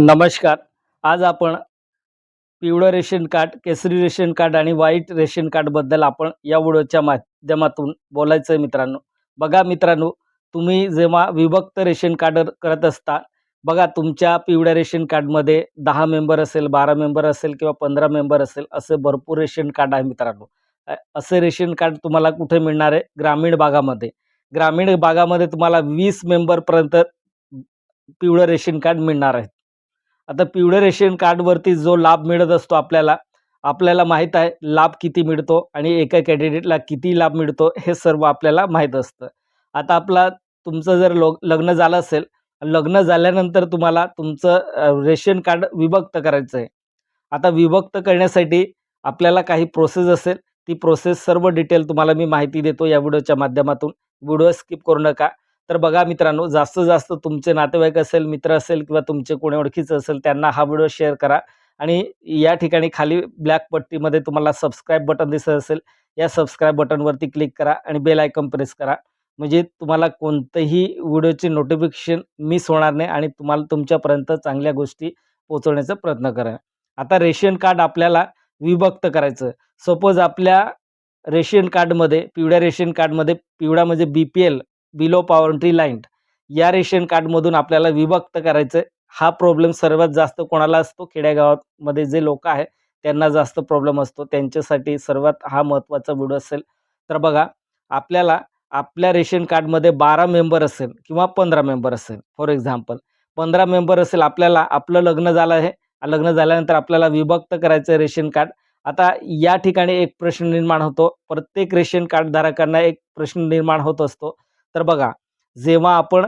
नमस्कार. आज आपण पिवळं रेशन कार्ड केसरी रेशन कार्ड आणि व्हाईट रेशन कार्डबद्दल आपण या व्हिडिओच्या माध्यमातून बोलायचं आहे मित्रांनो. बघा मित्रांनो तुम्ही जेव्हा विभक्त रेशन कार्ड करत असता बघा तुमच्या पिवळ्या रेशन कार्डमध्ये दहा मेंबर असेल बारा मेंबर असेल किंवा पंधरा मेंबर असेल असे भरपूर रेशन कार्ड आहे मित्रांनो. असे रेशन कार्ड तुम्हाला कुठे मिळणार आहे? ग्रामीण भागामध्ये. ग्रामीण भागामध्ये तुम्हाला वीस मेंबरपर्यंत पिवळं रेशन कार्ड मिळणार आहे. आता पिवळं रेशन कार्डवरती जो लाभ मिळत असतो आपल्याला आपल्याला माहीत आहे लाभ किती मिळतो आणि एका कॅन्डिडेटला किती लाभ मिळतो हे सर्व आपल्याला माहीत असतं. आता आपला तुमचं जर लो लग्न झालं असेल लग्न झाल्यानंतर तुम्हाला तुमचं रेशन कार्ड विभक्त करायचं आहे. आता विभक्त करण्यासाठी आपल्याला काही प्रोसेस असेल ती प्रोसेस सर्व डिटेल तुम्हाला मी माहिती देतो या व्हिडिओच्या माध्यमातून. व्हिडिओ स्किप करू नका. तर बघा मित्रांनो जास्तीत जास्त तुमचे नातेवाईक असेल मित्र असेल किंवा तुमचे कोणी ओळखीचं असेल त्यांना हा व्हिडिओ शेअर करा. आणि या ठिकाणी खाली ब्लॅक पट्टीमध्ये तुम्हाला सबस्क्राईब बटन दिसत असेल या सबस्क्राईब बटनवरती क्लिक करा आणि बेल आयकॉन प्रेस करा. म्हणजे तुम्हाला कोणतंही व्हिडिओचे नोटिफिकेशन मिस होणार नाही आणि तुम्हाला तुमच्यापर्यंत चांगल्या गोष्टी पोहोचवण्याचा प्रयत्न करा. आता रेशन कार्ड आपल्याला विभक्त करायचं. सपोज आपल्या रेशन कार्डमध्ये पिवळ्या रेशन कार्डमध्ये पिवळा म्हणजे B P L below poverty line या रेशन कार्डमधून आपल्याला विभक्त करायचं आहे. हा प्रॉब्लेम सर्वात जास्त कोणाला असतो? खेड्यागावामध्ये जे लोक आहे त्यांना जास्त प्रॉब्लेम असतो. त्यांच्यासाठी सर्वात हा महत्त्वाचा व्हिडिओ असेल. तर बघा आपल्याला आपल्या रेशन कार्डमध्ये बारा मेंबर असेल किंवा पंधरा मेंबर असेल. फॉर एक्झाम्पल पंधरा मेंबर असेल आपल्याला आपलं लग्न झालं आहे. लग्न झाल्यानंतर आपल्याला विभक्त करायचं आहे रेशन कार्ड आता या ठिकाणी एक प्रश्न निर्माण होतो. प्रत्येक रेशन कार्ड धारकांना एक प्रश्न निर्माण होत असतो. तर बघा जेव्हा आपण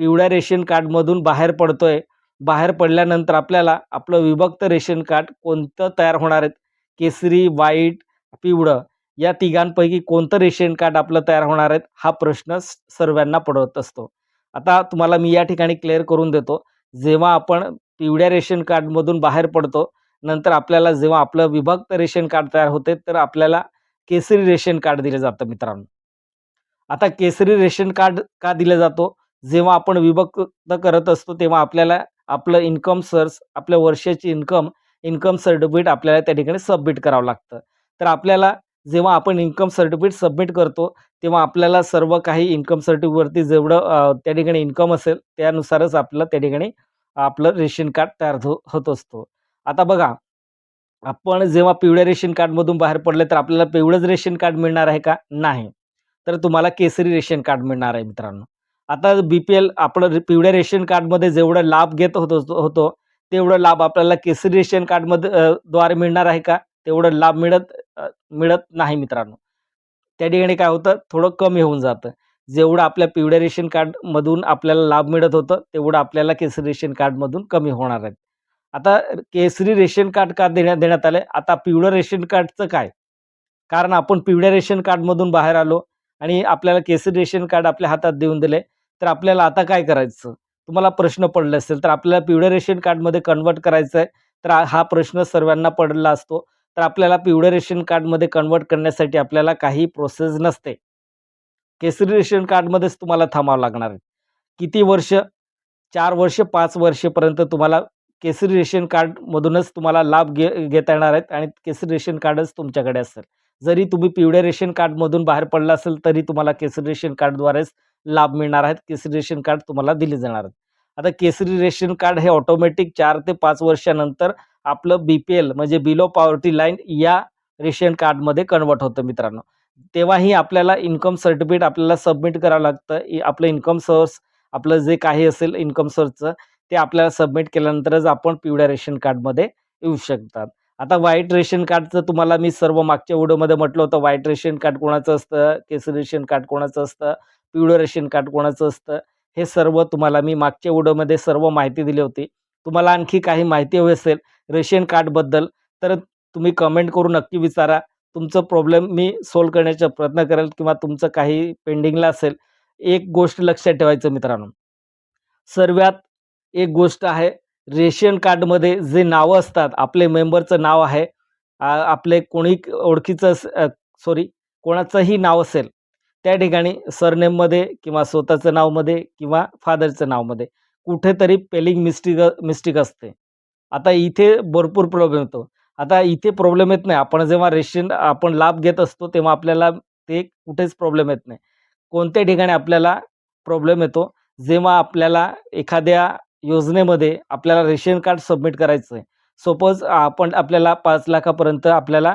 पिवळ्या रेशन कार्डमधून बाहेर पडतोय बाहेर पडल्यानंतर आपल्याला आपलं विभक्त रेशन कार्ड कोणतं तयार होणार आहेत केसरी व्हाईट पिवळं या तिघांपैकी कोणतं रेशन कार्ड आपलं तयार होणार आहेत हा प्रश्न स- सर्वांना पडत असतो. आता तुम्हाला मी या ठिकाणी क्लिअर करून देतो. जेव्हा आपण पिवळ्या रेशन कार्डमधून बाहेर पडतो नंतर आपल्याला जेव्हा आपलं विभक्त रेशन कार्ड तयार होते तर आपल्याला केसरी रेशन कार्ड दिलं जातं मित्रांनो. आता केसरी रेशन कार्ड का दिलं जातो? जेव्हा आपण विभक्त करत असतो तेव्हा आपल्याला आपलं इन्कम सर्स आपल्या वर्षाची इन्कम इन्कम सर्टिफिकेट आपल्याला त्या ठिकाणी सबमिट करावं लागतं. तर आपल्याला जेव्हा आपण इन्कम सर्टिफिकेट सबमिट करतो तेव्हा आपल्याला सर्व काही इन्कम सर्टिफिकेटवरती जेवढं त्या ठिकाणी इन्कम असेल त्यानुसारच आपलं त्या ठिकाणी आपलं रेशन कार्ड तयार हो होत असतो. आता बघा आपण जेव्हा पिवळ्या रेशन कार्डमधून बाहेर पडले तर आपल्याला पिवळंच रेशन कार्ड मिळणार आहे का? नाही. तर तुम्हाला केसरी रेशन कार्ड मिळणार आहे मित्रांनो. आता बी पी एल आपलं पिवळ्या रेशन कार्डमध्ये जेवढं लाभ घेत होतो होतो तेवढं लाभ आपल्याला केसरी रेशन कार्डमध्ये द्वारे मिळणार आहे का? तेवढं लाभ मिळत मिळत नाही मित्रांनो. त्या ठिकाणी काय होतं? थोडं कमी होऊन जातं. जेवढं आपल्या पिवळ्या रेशन कार्डमधून आपल्याला लाभ मिळत होतं तेवढं आपल्याला केसरी रेशन कार्डमधून कमी होणार आहे. आता केसरी रेशन कार्ड का देण्यात देण्यात आलं आता पिवळं रेशन कार्डचं काय? कारण आपण पिवळ्या रेशन कार्डमधून बाहेर आलो आणि आपल्याला केसरी रेशन कार्ड आपल्या हातात देऊन दिले तर आपल्याला आता काय करायचं? तुम्हाला प्रश्न पडले असेल तर आपल्याला पिवळ्या रेशन कार्डमध्ये कन्वर्ट करायचं आहे तर हा- प्रश्न सर्वांना पडला असतो. तर आपल्याला पिवळ्या रेशन कार्डमध्ये कन्वर्ट करण्यासाठी आपल्याला काही प्रोसेस नसते. केसरी रेशन कार्डमध्येच तुम्हाला थांबावं लागणार आहे. किती वर्ष? चार वर्ष पाच वर्षपर्यंत तुम्हाला केसरी रेशन कार्डमधूनच तुम्हाला लाभ घे घेता येणार आहेत आणि केसरी रेशन कार्डच तुमच्याकडे असेल. जरी तुम्ही पिवळ्या रेशन कार्डमधून बाहेर पडला असेल तरी तुम्हाला केसरी रेशन कार्डद्वारेच लाभ मिळणार आहेत. केसरी रेशन कार्ड तुम्हाला दिले जाणार आहेत. आता केसरी रेशन कार्ड हे ऑटोमॅटिक चार ते पाच वर्षानंतर आपलं बी पी एल म्हणजे बिलो पॉवर्टी लाईन या रेशन कार्डमध्ये कन्वर्ट होतं मित्रांनो. तेव्हाही आपल्याला इन्कम सर्टिफिकेट आपल्याला सबमिट करावं लागतं. इ- आपलं इन्कम सोर्स आपलं जे काही असेल इन्कम सोर्सचं ते आपल्याला सबमिट केल्यानंतरच आपण पिवळ्या रेशन कार्डमध्ये येऊ शकतात. आता व्हाईट रेशन कार्डचं तुम्हाला मी सर्व मागच्या व्हिडिओमध्ये म्हटलं होतं. व्हाईट रेशन कार्ड कोणाचं असतं? केसरी रेशन कार्ड कोणाचं असतं? पिवळं रेशन कार्ड कोणाचं असतं? हे सर्व तुम्हाला मी मागच्या व्हिडिओमध्ये सर्व माहिती दिली होती. तुम्हाला आणखी काही माहिती हवी असेल रेशन कार्डबद्दल तर तुम्ही कमेंट करून नक्की विचारा. तुमचं प्रॉब्लेम मी सोल्व करण्याचा प्रयत्न करेल किंवा तुमचं काही पेंडिंगला असेल एक गोष्ट लक्षात ठेवायचं मित्रांनो. सर्वात एक गोष्ट आहे रेशन कार्डमध्ये जे नावं असतात आपले मेंबरचं नाव आहे आपले कोणी ओळखीचं सॉरी कोणाचंही नाव असेल त्या ठिकाणी सरनेममध्ये किंवा स्वतःचं नावमध्ये किंवा फादरचं नावमध्ये कुठेतरी पेलिंग मिस्टेक मिस्टेक असते. आता इथे भरपूर प्रॉब्लेम येतो. आता इथे प्रॉब्लेम येत नाही. आपण जेव्हा रेशन आपण लाभ घेत असतो तेव्हा आपल्याला ते कुठेच प्रॉब्लेम येत नाही. कोणत्या ठिकाणी आपल्याला प्रॉब्लेम येतो जेव्हा आपल्याला एखाद्या योजनेमध्ये आपल्याला रेशन कार्ड सबमिट करायचं आहे. सपोज आपण आपल्याला पाच लाखापर्यंत आपल्याला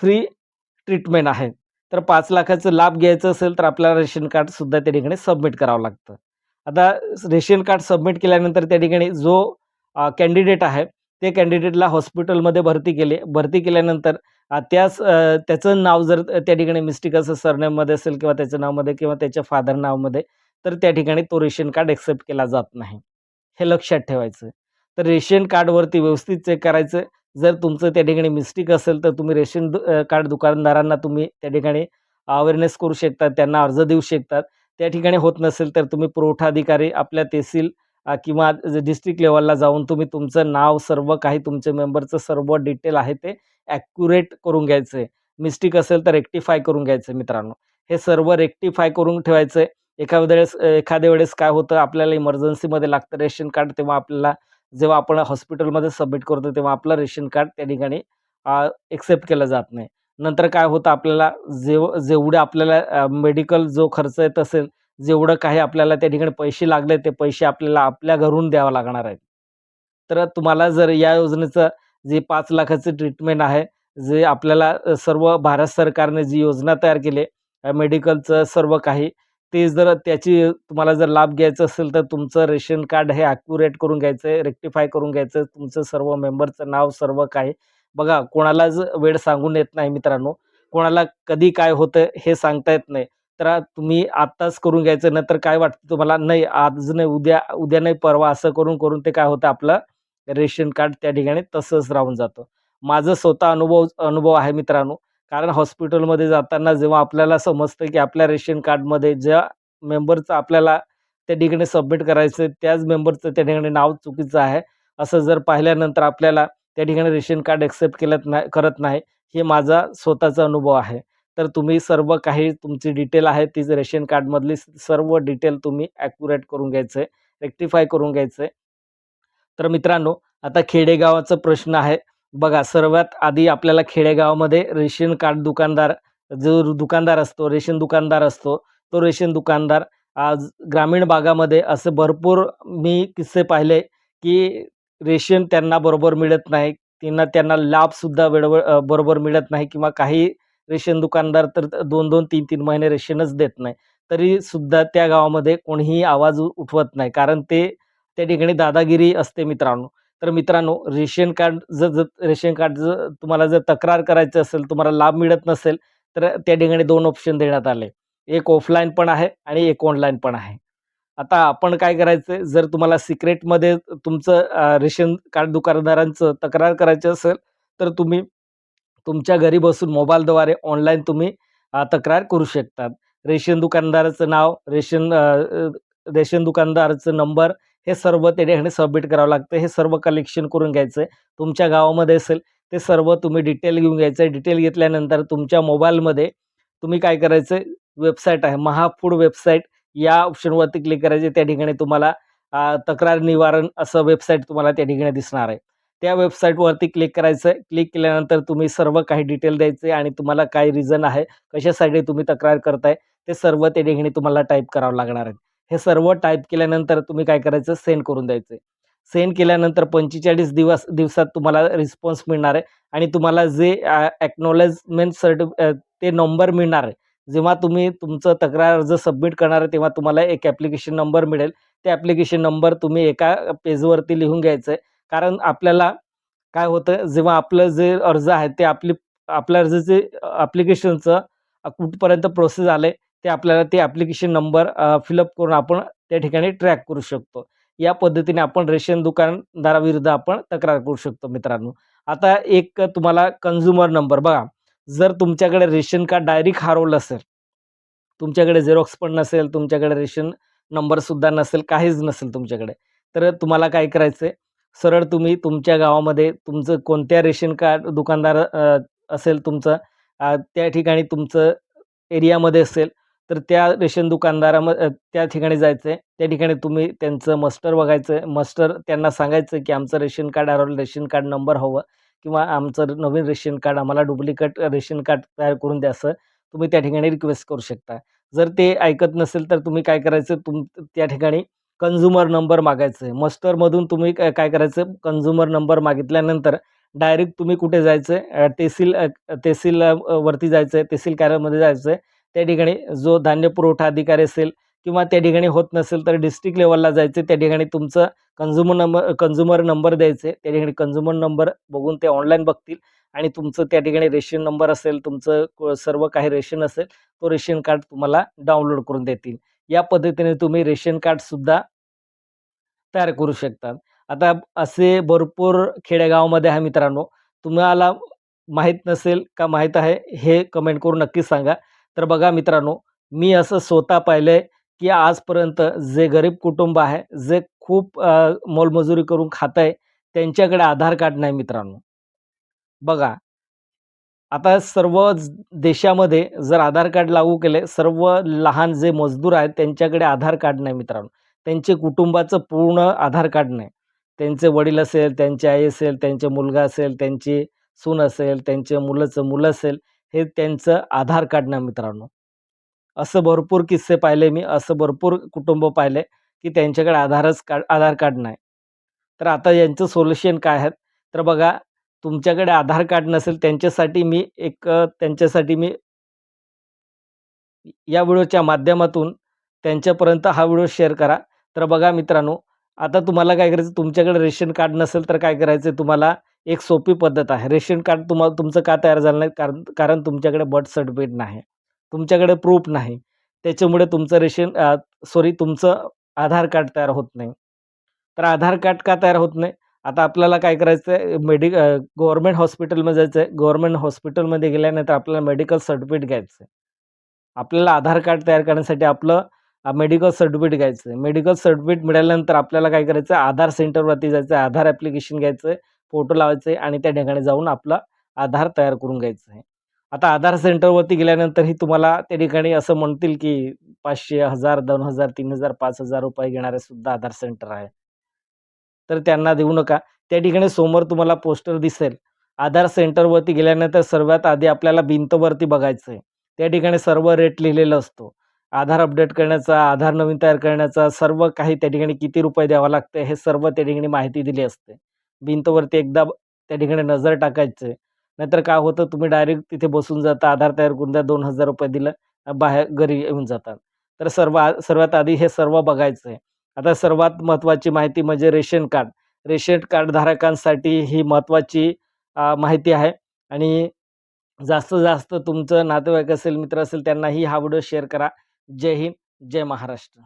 फ्री ट्रीटमेंट आहे. तर पाच लाखाचं लाभ घ्यायचं असेल तर आपल्याला रेशन कार्डसुद्धा त्या ठिकाणी सबमिट करावं लागतं. आता रेशन कार्ड सबमिट केल्यानंतर त्या ठिकाणी जो कॅन्डिडेट आहे ते कॅन्डिडेटला हॉस्पिटलमध्ये भरती केले भरती केल्यानंतर त्याच त्याचं नाव जर त्या ठिकाणी मिस्टेक असं सरनेममध्ये असेल किंवा त्याच्या नावामध्ये किंवा त्याच्या फादर नावामध्ये तर त्या ठिकाणी तो रेशन कार्ड एक्सेप्ट केला जात नाही. हे लक्षात ठेवायचं. तर रेशन कार्डवरती व्यवस्थित चेक करायचं. जर तुमचं त्या ठिकाणी मिस्टेक असेल तर तुम्ही रेशन दु- कार्ड दुकानदारांना तुम्ही त्या ठिकाणी अवेअरनेस करू शकतात. त्यांना अर्ज देऊ शकतात. त्या ठिकाणी होत नसेल तर तुम्ही पुरवठा अधिकारी आपल्या तहसील किंवा डिस्ट्रिक्ट लेवलला जाऊन तुम्ही तुमचं नाव सर्व काही तुमच्या मेंबरचं सर्व डिटेल आहे ते ॲक्युरेट करून घ्यायचं आहे. मिस्टेक असेल तर रेक्टिफाय करून घ्यायचं मित्रांनो. हे सर्व रेक्टिफाय करून ठेवायचं आहे. एखाद्या वेळेस एखाद्या वेळेस काय होतं आपल्याला इमर्जन्सीमध्ये लागतं रेशन कार्ड तेव्हा आपल्याला जेव्हा आपण हॉस्पिटलमध्ये सबमिट करतो तेव्हा आपलं रेशन कार्ड त्या ठिकाणी एक्सेप्ट केलं जात नाही. नंतर काय होतं आपल्याला जेव जेवढे आपल्याला मेडिकल जो खर्च येत असेल जेवढं काही आपल्याला त्या ठिकाणी पैसे लागले ते पैसे आपल्याला आपल्या घरून द्यावं लागणार आहेत. तर तुम्हाला जर या योजनेचं जे पाच लाखाचं ट्रीटमेंट आहे जे आपल्याला सर्व भारत सरकारने जी योजना तयार केली मेडिकलचं सर्व काही ते जर त्याची तुम्हाला जर लाभ घ्यायचा असेल तर तुमचं रेशन कार्ड हे ॲक्युरेट करून घ्यायचं आहे रेक्टिफाय करून घ्यायचं आहे. तुमचं सर्व मेंबरचं नाव सर्व काय बघा कोणालाच वेळ सांगून येत नाही मित्रांनो. कोणाला कधी काय होतं हे सांगता येत नाही. तर तुम्ही आत्ताच करून घ्यायचं नंतर काय वाटतं तुम्हाला? नाही आज नाही उद्या उद्या नाही परवा असं करून करून ते काय होतं? आपलं रेशन कार्ड त्या ठिकाणी तसंच राहून जातं. माझं स्वतः अनुभव अनुभव आहे मित्रांनो. कारण हॉस्पिटलमध्ये जाताना जेव्हा आपल्याला समजतं की आपल्या रेशन कार्डमध्ये ज्या मेंबरचं आपल्याला त्या ठिकाणी सबमिट करायचं आहे त्याच मेंबरचं त्या ठिकाणी नाव चुकीचं आहे. असं जर पाहिल्यानंतर आपल्याला त्या ठिकाणी रेशन कार्ड एक्सेप्ट केलं नाही करत नाही हे माझा स्वतःचा अनुभव आहे. तर तुम्ही सर्व काही तुमची डिटेल आहे तीच रेशन कार्डमधली सर्व डिटेल तुम्ही ॲक्युरेट करून घ्यायचं आहे रेक्टिफाय करून घ्यायचं आहे तर मित्रांनो आता खेडेगावाचा प्रश्न आहे. बघा सर्वात आधी आपल्याला खेडेगावामध्ये रेशन कार्ड दुकानदार जो दुकानदार असतो रेशन दुकानदार असतो तो रेशन दुकानदार आज ग्रामीण भागामध्ये असं भरपूर मी किस्से पाहिले की रेशन त्यांना बरोबर मिळत नाही त्यांना त्यांना लाभसुद्धा वेळोवेळ बरोबर मिळत नाही किंवा काही रेशन दुकानदार तर दोन दोन तीन तीन महिने रेशनच देत नाही. तरीसुद्धा त्या गावामध्ये कोणीही आवाज उठवत नाही. कारण ते त्या ठिकाणी दादागिरी असते मित्रांनो. तर मित्रांनो रेशन कार्ड जर जर रेशन कार्ड जर तुम्हाला जर तक्रार करायचं असेल तुम्हाला लाभ मिळत नसेल तर त्या ठिकाणी दोन ऑप्शन देण्यात आले. एक ऑफलाईन पण आहे आणि एक ऑनलाईन पण आहे. आता आपण काय करायचं जर तुम्हाला सिक्रेटमध्ये तुमचं रेशन कार्ड दुकानदारांचं तक्रार करायचं असेल तर तुम्ही तुमच्या घरी बसून मोबाईलद्वारे ऑनलाईन तुम्ही तक्रार करू शकतात. रेशन दुकानदाराचं नाव रेशन रेशन दुकानदाराचं नंबर हे सर्व त्या ठिकाणी सबमिट करावं लागतं. हे सर्व कलेक्शन करून घ्यायचं. आहे तुमच्या गावामध्ये असेल ते सर्व तुम्ही डिटेल घेऊन घ्यायचं. आहे डिटेल घेतल्यानंतर तुमच्या मोबाईलमध्ये तुम्ही काय करायचं? वेबसाईट आहे महाफूड वेबसाईट या ऑप्शनवरती क्लिक करायचे. त्या ठिकाणी तुम्हाला तक्रार निवारण असं वेबसाईट तुम्हाला त्या ठिकाणी दिसणार आहे. त्या वेबसाईटवरती क्लिक करायचं. आहे क्लिक केल्यानंतर तुम्ही सर्व काही डिटेल द्यायचे आणि तुम्हाला काय रिझन आहे कशासाठी तुम्ही तक्रार करताय ते सर्व त्या ठिकाणी तुम्हाला टाईप करावं लागणार आहे. हे सर्व टाईप केल्यानंतर तुम्ही काय करायचं? सेंड करून द्यायचं. सेंड केल्यानंतर पंचेचाळीस दिवस दिवसात तुम्हाला रिस्पॉन्स मिळणार आहे. आणि तुम्हाला जे ॲक्नॉलेजमेंट सर्टिफि ते नंबर मिळणार आहे. जेव्हा तुम्ही तुमचं तक्रार अर्ज सबमिट करणार आहे तेव्हा तुम्हाला एक ॲप्लिकेशन नंबर मिळेल. ते ॲप्लिकेशन नंबर तुम्ही एका पेजवरती लिहून घ्यायचं आहे. कारण आपल्याला काय होतं? जेव्हा आपलं जे अर्ज आहे ते आपली आपल्या अर्जाचे ॲप्लिकेशनचं कुठपर्यंत प्रोसेस आले ते आपल्याला ते ॲप्लिकेशन नंबर फिलअप करून आपण त्या ठिकाणी ट्रॅक करू शकतो. या पद्धतीने आपण रेशन दुकानदाराविरुद्ध आपण तक्रार करू शकतो मित्रांनो. आता एक तुम्हाला कन्झ्युमर नंबर बघा. जर तुमच्याकडे रेशन कार्ड डायरेक्ट हरवलं असेल तुमच्याकडे झेरॉक्स पण नसेल तुमच्याकडे रेशन नंबरसुद्धा नसेल काहीच नसेल तुमच्याकडे तर तुम्हाला काय करायचं आहे सरळ तुम्ही तुमच्या गावामध्ये तुमचं कोणत्या रेशन कार्ड दुकानदार असेल तुमचं त्या ठिकाणी तुमचं एरियामध्ये असेल तर त्या रेशन दुकानदाराम त्या ठिकाणी जायचं आहे त्या ठिकाणी तुम्ही त्यांचं मस्टर बघायचं आहे मस्टर त्यांना सांगायचं की आमचं रेशन कार्ड हरवलं रेशन कार्ड नंबर हवं किंवा आमचं नवीन रेशन कार्ड आम्हाला डुप्लिकेट रेशन कार्ड तयार करून द्या असं तुम्ही त्या ठिकाणी रिक्वेस्ट करू शकता. जर ते ऐकत नसेल तर तुम्ही काय करायचं तुम त्या ठिकाणी कन्झ्युमर नंबर मागायचं आहे मस्टरमधून तुम्ही काय काय करायचं कन्झ्युमर नंबर मागितल्यानंतर डायरेक्ट तुम्ही कुठे जायचं आहे तहसील अ, तहसील वरती जायचं आहे तहसील कार्यालयामध्ये जायचं आहे त्या ठिकाणी जो धान्य पुरवठा अधिकारी असेल किंवा त्या ठिकाणी होत नसेल तर डिस्ट्रिक्ट लेवलला जायचं. त्या ठिकाणी तुमचं कन्झ्युमर नंबर कन्झ्युमर नंबर द्यायचे. त्या ठिकाणी कन्झ्युमर नंबर बघून ते ऑनलाईन बघतील आणि तुमचं त्या ठिकाणी रेशन नंबर असेल तुमचं सर्व काही रेशन असेल तो रेशन कार्ड तुम्हाला डाउनलोड करून देतील. या पद्धतीने तुम्ही रेशन कार्डसुद्धा तयार करू शकतात. आता असे भरपूर खेडेगावामध्ये आहे मित्रांनो. तुम्हाला माहीत नसेल का माहीत आहे हे कमेंट करून नक्कीच सांगा. तर बघा मित्रांनो मी असं स्वतः पाहिलं आहे की आजपर्यंत जे गरीब कुटुंब आहे जे खूप मोलमजुरी करून खात आहे त्यांच्याकडे आधार कार्ड नाही मित्रांनो. बघा आता सर्व देशामध्ये जर आधार कार्ड लागू केले सर्व लहान जे मजदूर आहेत त्यांच्याकडे आधार कार्ड नाही मित्रांनो. त्यांचे कुटुंबाचं पूर्ण आधार कार्ड नाही. त्यांचे वडील असेल त्यांची आई असेल त्यांचे मुलगा असेल त्यांची सून असेल त्यांचे मुलाचं मुलं असेल हे त्यांचं आधार कार्ड ना मित्रांनो. असं भरपूर किस्से पाहिले मी असं भरपूर कुटुंब पाहिले की त्यांच्याकडे आधारच कार्ड आधार कार्ड नाही. तर आता यांचं सोल्युशन काय आहे? तर बघा तुमच्याकडे आधार कार्ड नसेल त्यांच्यासाठी मी एक त्यांच्यासाठी मी या व्हिडिओच्या माध्यमातून त्यांच्यापर्यंत हा व्हिडिओ शेअर करा. तर बघा मित्रांनो आता तुम्हाला काय करायचं? तुमच्याकडे रेशन कार्ड नसेल तर काय करायचं? तुम्हाला एक सोपी पद्धत आहे. रेशन कार्ड तुम्हाला तुमचं का तयार झालं नाही? कारण कारण तुमच्याकडे बर्थ सर्टिफिकेट नाही. तुमच्याकडे प्रूफ नाही. त्याच्यामुळे तुमचं रेशन सॉरी तुमचं आधार कार्ड तयार होत नाही. तर आधार कार्ड का तयार होत नाही? आता आपल्याला काय करायचं आहे मेडि गव्हर्मेंट हॉस्पिटलमध्ये जायचं आहे गव्हर्मेंट हॉस्पिटलमध्ये गेल्यानंतर आपल्याला मेडिकल सर्टिफिकेट घ्यायचं आहे आपल्याला आधार कार्ड तयार करण्यासाठी आपलं मेडिकल सर्टिफिकेट घ्यायचं आहे मेडिकल सर्टिफिकेट मिळाल्यानंतर आपल्याला काय करायचं आहे आधार सेंटरवरती जायचं आहे आधार ॲप्लिकेशन घ्यायचं आहे फोटो लावायचे आणि त्या ठिकाणी जाऊन आपला आधार तयार करून घ्यायचं आहे. आता आधार सेंटरवरती गेल्यानंतरही तुम्हाला त्या ठिकाणी असं म्हणतील की पाचशे हजार दोन हजार तीन हजार पाच हजार रुपये घेणारे सुद्धा आधार सेंटर आहे. तर त्यांना देऊ नका. त्या ठिकाणी समोर तुम्हाला पोस्टर दिसेल. आधार सेंटरवरती गेल्यानंतर सर्वात आधी आपल्याला भिंतवरती बघायचं आहे त्या ठिकाणी सर्व रेट लिहिलेलं असतो. आधार अपडेट करण्याचा आधार नवीन तयार करण्याचा सर्व काही त्या ठिकाणी किती रुपये द्यावं लागते हे सर्व त्या ठिकाणी माहिती दिली असते. भिंतवरती एकदा त्या ठिकाणी नजर टाकायचं. आहे नाहीतर काय होतं तुम्ही डायरेक्ट तिथे बसून जाता आधार तयार करून द्या दोन हजार रुपये दिलं बाहेर घरी येऊन जातात. तर सर्व सर्वात आधी हे सर्व बघायचं आहे आता सर्वात महत्त्वाची माहिती म्हणजे रेशन कार्ड. रेशन कार्ड धारकांसाठी ही महत्त्वाची माहिती आहे. आणि जास्त जास्त तुमचं नातेवाईक असेल मित्र असेल त्यांनाही हा व्हिडिओ शेअर करा. जय हिंद जय महाराष्ट्र.